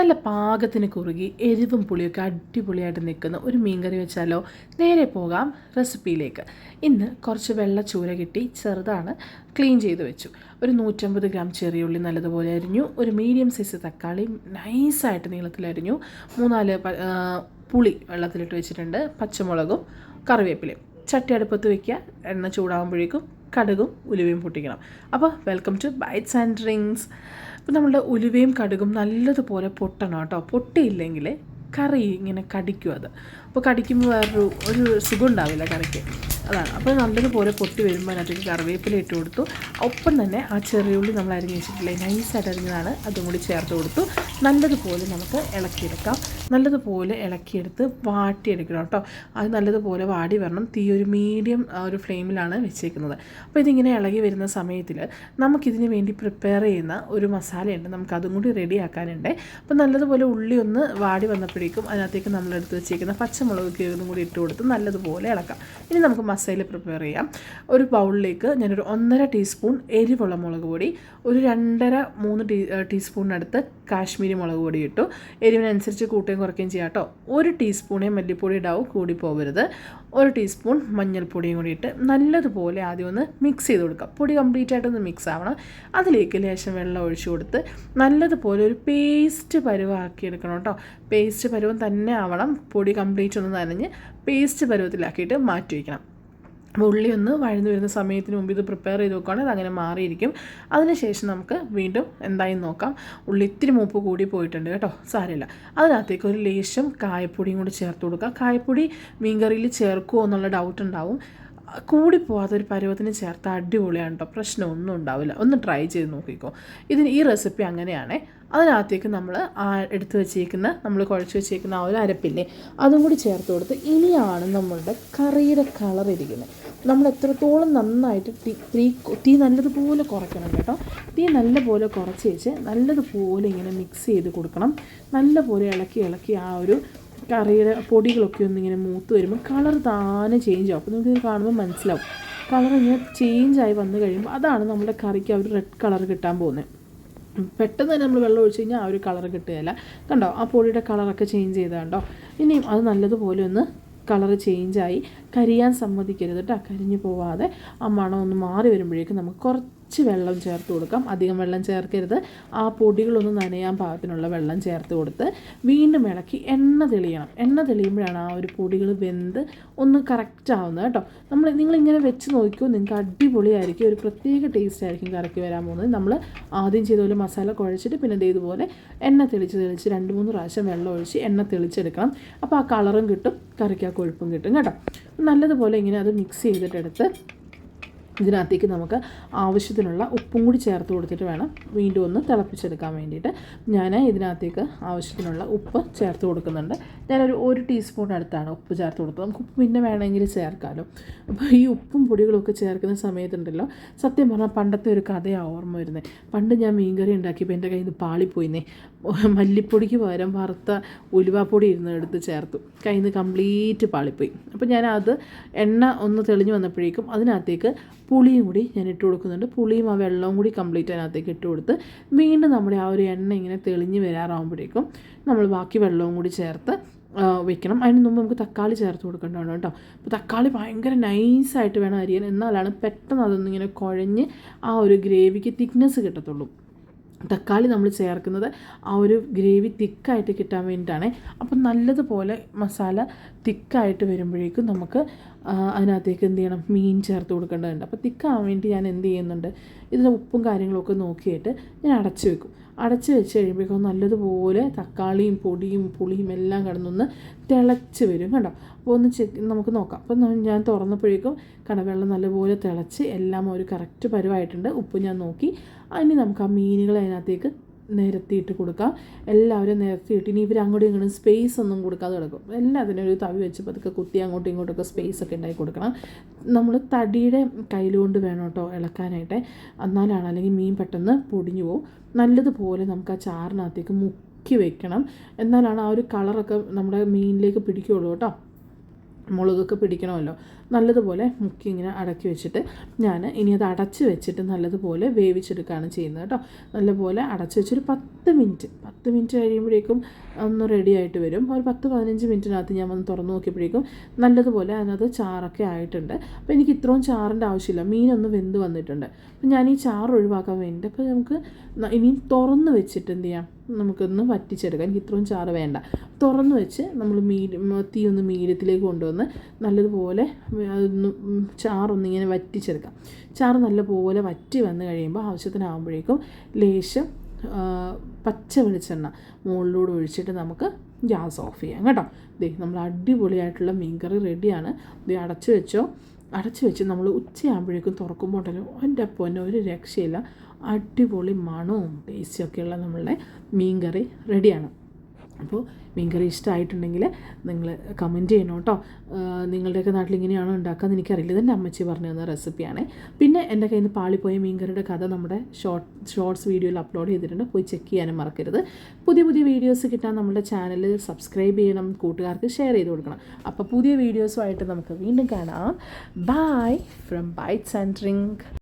നല്ല പാകത്തിന് കുറുകി എരിവും പുളിയൊക്കെ അടിപൊളിയായിട്ട് നിൽക്കുന്ന ഒരു മീൻകറി വെച്ചാലോ? നേരെ പോകാം റെസിപ്പിയിലേക്ക്. ഇന്ന് കുറച്ച് വെള്ള ചൂര കിട്ടി ചെറുതാണ് ക്ലീൻ ചെയ്ത് വെച്ചു. ഒരു നൂറ്റമ്പത് ഗ്രാം ചെറിയുള്ളി നല്ലതുപോലെ അരിഞ്ഞു. ഒരു മീഡിയം സൈസ് തക്കാളി നൈസായിട്ട് നീളത്തിൽ അരിഞ്ഞു. മൂന്നാൽ പുളി വെള്ളത്തിലിട്ട് വെച്ചിട്ടുണ്ട്. പച്ചമുളകും കറിവേപ്പിലയും. ചട്ടി അടുപ്പത്ത് വയ്ക്കുക എണ്ണ ചൂടാകുമ്പോഴേക്കും കടുകും ഉലുവയും പൊട്ടിക്കണം. അപ്പോൾ welcome to Bites and Drinks അപ്പോൾ നമ്മളുടെ ഉലുവയും കടുകും നല്ലതുപോലെ പൊട്ടണം കേട്ടോ. പൊട്ടിയില്ലെങ്കിൽ കറി ഇങ്ങനെ കടിക്കും അത്. അപ്പോൾ കടിക്കുമ്പോൾ വേറൊരു ഒരു സുഖം ഉണ്ടാവില്ല കറിക്ക്. അതാണ്. അപ്പോൾ നല്ലതുപോലെ പൊട്ടി വരുമ്പോൾ അതിനകത്തേക്ക് കറിവേപ്പില ഇട്ട് കൊടുത്തു. ഒപ്പം തന്നെ ആ ചെറിയ ഉള്ളി നമ്മൾ അരിഞ്ഞ് വെച്ചിട്ടില്ലേ നൈസായിട്ട് അരിഞ്ഞതാണ്. അതും കൂടി ചേർത്ത് കൊടുത്തു. നല്ലതുപോലെ നമുക്ക് ഇളക്കിയെടുക്കാം. നല്ലതുപോലെ ഇളക്കിയെടുത്ത് വാട്ടിയെടുക്കണം കേട്ടോ. അത് നല്ലതുപോലെ വാടി വരണം. തീ ഒരു മീഡിയം ഒരു ഫ്ലെയിമിലാണ് വെച്ചേക്കുന്നത്. അപ്പോൾ ഇതിങ്ങനെ ഇളകി വരുന്ന സമയത്തിൽ നമുക്കിതിന് വേണ്ടി പ്രിപ്പയർ ചെയ്യുന്ന ഒരു മസാലയുണ്ട്. നമുക്ക് അതും കൂടി റെഡി ആക്കാനുണ്ട്. അപ്പോൾ നല്ലതുപോലെ ഉള്ളി ഒന്ന് വാടി വന്നപ്പോഴേക്കും അതിനകത്തേക്ക് നമ്മളെടുത്ത് വെച്ചേക്കുന്ന പച്ചമുളക് കീറും കൂടി ഇട്ട് കൊടുത്ത് നല്ലതുപോലെ ഇളക്കാം. ഇനി നമുക്ക് മസാല പ്രിപ്പയർ ചെയ്യാം. ഒരു ബൗളിലേക്ക് ഞാനൊരു ഒന്നര ടീസ്പൂൺ എരിവുള്ള മുളക് പൊടി ഒരു രണ്ടര മൂന്ന് ടീ ടീസ്പൂണിനടുത്ത് കാശ്മീരി മുളക് പൊടി ഇട്ടു. എരിവിനനുസരിച്ച് കൂട്ടുകയും കുറയ്ക്കുകയും ചെയ്യാം കേട്ടോ. ഒരു ടീസ്പൂണേ മല്ലിപ്പൊടി ഇടാവും കൂടി പോകരുത് ഒരു ടീസ്പൂൺ മഞ്ഞൾപ്പൊടിയും കൂടി ഇട്ട് നല്ലതുപോലെ ആദ്യം ഒന്ന് മിക്സ് ചെയ്ത് കൊടുക്കാം. പൊടി കംപ്ലീറ്റ് ആയിട്ടൊന്ന് മിക്സ് ആവണം. അതിലേക്ക് ലേശം വെള്ളം ഒഴിച്ചു കൊടുത്ത് നല്ലതുപോലെ ഒരു പേസ്റ്റ് പരുവാക്കി എടുക്കണം കേട്ടോ. പേസ്റ്റ് പരുവം തന്നെ ആവണം. പൊടി കംപ്ലീറ്റ് ഒന്ന് നനഞ്ഞ് പേസ്റ്റ് പരുവത്തിലാക്കിയിട്ട് മാറ്റി വയ്ക്കണം. ഉള്ളി ഒന്ന് വഴന്നു വരുന്ന സമയത്തിന് മുമ്പ് ഇത് പ്രിപ്പയർ ചെയ്ത് വെക്കുകയാണെങ്കിൽ അതങ്ങനെ മാറിയിരിക്കും. അതിനുശേഷം നമുക്ക് വീണ്ടും എന്തായി നോക്കാം. ഉള്ളി ഇത്തിരി മൂപ്പ് കൂടി പോയിട്ടുണ്ട് കേട്ടോ. സാരമില്ല. അതിനകത്തേക്ക് ഒരു ലേശം കായപ്പൊടിയും കൂടി ചേർത്ത് കൊടുക്കുക കായപ്പൊടി മീൻകറിയിൽ ചേർക്കുമോ എന്നുള്ള ഡൗട്ട് ഉണ്ടാവും. കൂടി പോവാത്ത ഒരു പരുവത്തിന് ചേർത്ത് അടിപൊളിയാണ് കേട്ടോ പ്രശ്നമൊന്നും ഉണ്ടാവില്ല. ഒന്ന് ട്രൈ ചെയ്ത് നോക്കിക്കോ. ഇതിന് ഈ റെസിപ്പി അങ്ങനെയാണ്. അതിനകത്തേക്ക് നമ്മൾ എടുത്ത് വെച്ചേക്കുന്ന നമ്മൾ കുഴച്ച് വെച്ചേക്കുന്ന ആ ഒരു അരപ്പില്ലേ അതും കൂടി ചേർത്ത് കൊടുത്ത് ഇനിയാണ് നമ്മളുടെ കറിയുടെ കളർ ഇരിക്കുന്നത്. നമ്മൾ എത്രത്തോളം നന്നായിട്ട് തീ തീ തീ നല്ലതുപോലെ കുറയ്ക്കണം കേട്ടോ. തീ നല്ലപോലെ കുറച്ച് വെച്ച് നല്ലതുപോലെ ഇങ്ങനെ മിക്സ് ചെയ്ത് കൊടുക്കണം. നല്ലപോലെ ഇളക്കി ഇളക്കി ആ ഒരു കറിയുടെ പൊടികളൊക്കെ ഒന്നിങ്ങനെ മൂത്ത് വരുമ്പോൾ കളർ താനെ ചേഞ്ച് ആവും. അപ്പോൾ ഇത് കാണുമ്പോൾ മനസ്സിലാവും. കളർ ഇങ്ങനെ ചേഞ്ച് ആയി വന്നു കഴിയുമ്പോൾ അതാണ് നമ്മുടെ കറിക്ക് ആ ഒരു റെഡ് കളർ കിട്ടാൻ പോകുന്നത്. പെട്ടെന്ന് തന്നെ നമ്മൾ വെള്ളം ഒഴിച്ച് കഴിഞ്ഞാൽ ആ ഒരു കളർ കിട്ടുകയില്ല. കണ്ടോ? ആ പൊടിയുടെ കളറൊക്കെ ചേഞ്ച് ചെയ്താൽ കണ്ടോ? ഇനിയും അത് നല്ലതുപോലെ ഒന്ന് കളർ ചേഞ്ചായി കരിയാൻ സമ്മതിക്കരുത് കേട്ടോ കരിഞ്ഞു പോവാതെ ആ മണം ഒന്ന് മാറി വരുമ്പോഴേക്കും നമുക്ക് കുറച്ച് വെള്ളം ചേർത്ത് കൊടുക്കാം. അധികം വെള്ളം ചേർക്കരുത്. ആ പൊടികളൊന്ന് നനയാൻ പാകത്തിനുള്ള വെള്ളം ചേർത്ത് കൊടുത്ത് വീണ്ടും ഇളക്കി എണ്ണ തെളിയണം. എണ്ണ തെളിയുമ്പോഴാണ് ആ ഒരു പൊടികൾ വെന്ത് ഒന്ന് കറക്റ്റ് ആവുന്നത് കേട്ടോ. നമ്മൾ നിങ്ങളിങ്ങനെ വെച്ച് നോക്കിയോ നിങ്ങൾക്ക് അടിപൊളിയായിരിക്കും. ഒരു പ്രത്യേക ടേസ്റ്റ് ആയിരിക്കും കറക്കി വരാൻ പോകുന്നത്. നമ്മൾ ആദ്യം ചെയ്ത പോലെ മസാല കുഴച്ചിട്ട് പിന്നെ ദേ ഇതുപോലെ എണ്ണ തെളിച്ച് തെളിച്ച് രണ്ട് മൂന്ന് പ്രാവശ്യം വെള്ളം ഒഴിച്ച് എണ്ണ തെളിച്ചെടുക്കണം. അപ്പോൾ ആ കളറും കിട്ടും കറിക്ക് ആ കൊഴുപ്പും കിട്ടും കേട്ടോ. നല്ലതുപോലെ ഇങ്ങനെ അത് മിക്സ് ചെയ്തിട്ടെടുത്ത് ഇതിനകത്തേക്ക് നമുക്ക് ആവശ്യത്തിനുള്ള ഉപ്പും കൂടി ചേർത്ത് കൊടുത്തിട്ട് വേണം വീണ്ടും ഒന്ന് തിളപ്പിച്ചെടുക്കാൻ വേണ്ടിയിട്ട്. ഞാൻ ഇതിനകത്തേക്ക് ആവശ്യത്തിനുള്ള ഉപ്പ് ചേർത്ത് കൊടുക്കുന്നുണ്ട്. ഞാനൊരു ഒരു ടീസ്പൂൺ അടുത്താണ് ഉപ്പ് ചേർത്ത് കൊടുത്തത്. നമുക്ക് ഉപ്പ് പിന്നെ വേണമെങ്കിൽ ചേർക്കാമല്ലോ അപ്പോൾ ഈ ഉപ്പും പൊടികളൊക്കെ ചേർക്കുന്ന സമയത്തുണ്ടല്ലോ സത്യം പറഞ്ഞാൽ പണ്ടത്തെ ഒരു കഥയാണ് ഓർമ്മ വരുന്നത് പണ്ട് ഞാൻ മീൻകറി ഉണ്ടാക്കിയപ്പോൾ എന്റെ കയ്യിൽ നിന്ന് പാളിപ്പോയിന്നേ. മല്ലിപ്പൊടിക്ക് പകരം വറുത്ത ഉലുവാപ്പൊടി ഇരുന്ന് എടുത്ത് ചേർത്തു. കയ്യിൽ നിന്ന് കംപ്ലീറ്റ് പാളിപ്പോയി. അപ്പോൾ ഞാൻ അത് എണ്ണ ഒന്ന് തെളിഞ്ഞു വന്നപ്പോഴേക്കും അതിനകത്തേക്ക് പുളിയും കൂടി ഞാൻ ഇട്ട് കൊടുക്കുന്നുണ്ട്. പുളിയും ആ വെള്ളവും കൂടി കംപ്ലീറ്റ് അതിനകത്തേക്ക് ഇട്ട് കൊടുത്ത് വീണ്ടും നമ്മുടെ ആ ഒരു എണ്ണ ഇങ്ങനെ തെളിഞ്ഞ് വരാറാകുമ്പോഴേക്കും നമ്മൾ ബാക്കി വെള്ളവും കൂടി ചേർത്ത് വെക്കണം. അതിന് മുമ്പ് നമുക്ക് തക്കാളി ചേർത്ത് കൊടുക്കേണ്ടതാണ് കേട്ടോ. അപ്പോൾ തക്കാളി ഭയങ്കര നൈസായിട്ട് വേണം അരിയാൻ. എന്നാലാണ് പെട്ടെന്ന് അതൊന്നിങ്ങനെ കുഴഞ്ഞ് ആ ഒരു ഗ്രേവിക്ക് തിക്നെസ് കിട്ടത്തുള്ളൂ. തക്കാളി നമ്മൾ ചേർക്കുന്നത് ആ ഒരു ഗ്രേവി തിക്കായിട്ട് കിട്ടാൻ വേണ്ടിയിട്ടാണ്. അപ്പം നല്ലതുപോലെ മസാല തിക്കായിട്ട് വരുമ്പോഴേക്കും നമുക്ക് അതിനകത്തേക്ക് എന്ത് ചെയ്യണം? മീൻ ചേർത്ത് കൊടുക്കേണ്ടതുണ്ട്. അപ്പോൾ തിക്കാവാൻ വേണ്ടി ഞാൻ എന്ത് ചെയ്യുന്നുണ്ട്? ഇതിന്റെ ഉപ്പും കാര്യങ്ങളൊക്കെ നോക്കിയിട്ട് ഞാൻ അടച്ചു വെക്കും. അടച്ച് വെച്ച് കഴിയുമ്പോഴേക്കും നല്ലതുപോലെ തക്കാളിയും പൊടിയും പുളിയും എല്ലാം കിടന്നൊന്ന് തിളച്ച് വരും കണ്ടോ? അപ്പോൾ ഒന്ന് ചെക്ക് നമുക്ക് നോക്കാം. അപ്പോൾ ഞാൻ തുറന്നപ്പോഴേക്കും കടവെള്ളം നല്ലപോലെ തിളച്ച് എല്ലാം ഒരു കറക്റ്റ് പരുവായിട്ടുണ്ട്. ഉപ്പ് ഞാൻ നോക്കി. അതിന് നമുക്ക് ആ മീനുകൾ അതിനകത്തേക്ക് നിരത്തിയിട്ട് കൊടുക്കുക എല്ലാവരും നിരത്തിയിട്ട് ഇനി ഇവർ അങ്ങോട്ടും ഇങ്ങോട്ടും സ്പേസ് ഒന്നും കൊടുക്കാതെ കിടക്കും. എല്ലാത്തിനും ഒരു തവി വെച്ച് പതുക്കെ കുത്തി അങ്ങോട്ടും ഇങ്ങോട്ടൊക്കെ സ്പേസ് ഒക്കെ ഉണ്ടായി കൊടുക്കണം. നമ്മൾ തടിയുടെ കയ്യിലുകൊണ്ട് വേണം കേട്ടോ ഇളക്കാനായിട്ട്. എന്നാലാണ് അല്ലെങ്കിൽ മീൻ പെട്ടെന്ന് പൊടിഞ്ഞു പോകും നല്ലതുപോലെ നമുക്ക് ആ ചാറിനകത്തേക്ക് മുക്കി വെക്കണം. എന്നാലാണ് ആ ഒരു കളറൊക്കെ നമ്മുടെ മീനിലേക്ക് പിടിക്കുകയുള്ളൂ കേട്ടോ. മുളകൊക്കെ പിടിക്കണമല്ലോ. നല്ലതുപോലെ മുക്കി ഇങ്ങനെ അടക്കി വെച്ചിട്ട് ഞാൻ ഇനി അത് അടച്ച് വെച്ചിട്ട് നല്ലതുപോലെ വേവിച്ചെടുക്കുകയാണ് ചെയ്യുന്നത് കേട്ടോ. നല്ലപോലെ അടച്ച് വെച്ചൊരു പത്ത് മിനിറ്റ്. പത്ത് മിനിറ്റ് കഴിയുമ്പോഴേക്കും ഒന്ന് റെഡി ആയിട്ട് വരും. ഒരു പത്ത് പതിനഞ്ച് മിനിറ്റിനകത്ത് ഞാൻ വന്ന് തുറന്ന് നോക്കിയപ്പോഴേക്കും നല്ലതുപോലെ അതിനകത്ത് ചാറൊക്കെ ആയിട്ടുണ്ട്. അപ്പോൾ എനിക്ക് ഇത്രയും ചാറിന്റെ ആവശ്യമില്ല. മീനൊന്ന് വെന്ത് വന്നിട്ടുണ്ട്. അപ്പം ഞാൻ ഈ ചാറ് ഒഴിവാക്കാൻ വേണ്ടിയിട്ട് അപ്പോൾ നമുക്ക് ഇനിയും തുറന്ന് വെച്ചിട്ട് എന്ത് ചെയ്യാം? നമുക്കൊന്ന് വറ്റിച്ചെടുക്കാം. എനിക്ക് ഇത്രയും ചാറ് വേണ്ട. തുറന്ന് വെച്ച് നമ്മൾ മീഡിയം തീ ഒന്ന് മീഡിയത്തിലേക്ക് കൊണ്ടുവന്ന് നല്ലതുപോലെ അതൊന്ന് ചാറൊന്നിങ്ങനെ വറ്റിച്ചെടുക്കാം. ചാറ് നല്ലപോലെ വറ്റി വന്ന് കഴിയുമ്പോൾ ആവശ്യത്തിനാകുമ്പോഴേക്കും ലേശം പച്ച വെളിച്ചെണ്ണ മുകളിലൂടെ ഒഴിച്ചിട്ട് നമുക്ക് ഗ്യാസ് ഓഫ് ചെയ്യാം കേട്ടോ. ദേ നമ്മൾ അടിപൊളിയായിട്ടുള്ള മീൻകറി റെഡിയാണ്. ദേ അടച്ചു വെച്ചോ. അടച്ചു വെച്ച് നമ്മൾ ഉച്ചയാകുമ്പോഴേക്കും തുറക്കുമ്പോൾ ഉണ്ടല്ലോ എന്റെ പൊന്നെ ഒരു രക്ഷയില്ല. അടിപൊളി മണവും ടേസ്റ്റും ഒക്കെയുള്ള നമ്മളുടെ മീൻകറി റെഡിയാണ് അപ്പോൾ മീൻകറി ഇഷ്ടമായിട്ടുണ്ടെങ്കിൽ നിങ്ങൾ കമന്റ് ചെയ്യണം കേട്ടോ. നിങ്ങളുടെയൊക്കെ നാട്ടിൽ ഇങ്ങനെയാണോ ഉണ്ടാക്കുക എനിക്കറിയില്ല. ഇതെന്റെ അമ്മച്ചി പറഞ്ഞു തന്ന റെസിപ്പിയാണ് പിന്നെ എന്റെ കയ്യിൽ നിന്ന് പാളിപ്പോയ മീൻകറിയുടെ കഥ നമ്മുടെ ഷോർട്ട് ഷോർട്സ് വീഡിയോയിൽ അപ്ലോഡ് ചെയ്തിട്ടുണ്ട്. പോയി ചെക്ക് ചെയ്യാനും മറക്കരുത്. പുതിയ പുതിയ വീഡിയോസ് കിട്ടാൻ നമ്മുടെ ചാനൽ സബ്സ്ക്രൈബ് ചെയ്യണം. കൂട്ടുകാർക്ക് ഷെയർ ചെയ്ത് കൊടുക്കണം. അപ്പോൾ പുതിയ വീഡിയോസുമായിട്ട് നമുക്ക് വീണ്ടും കാണാം. Bye from Bites and drink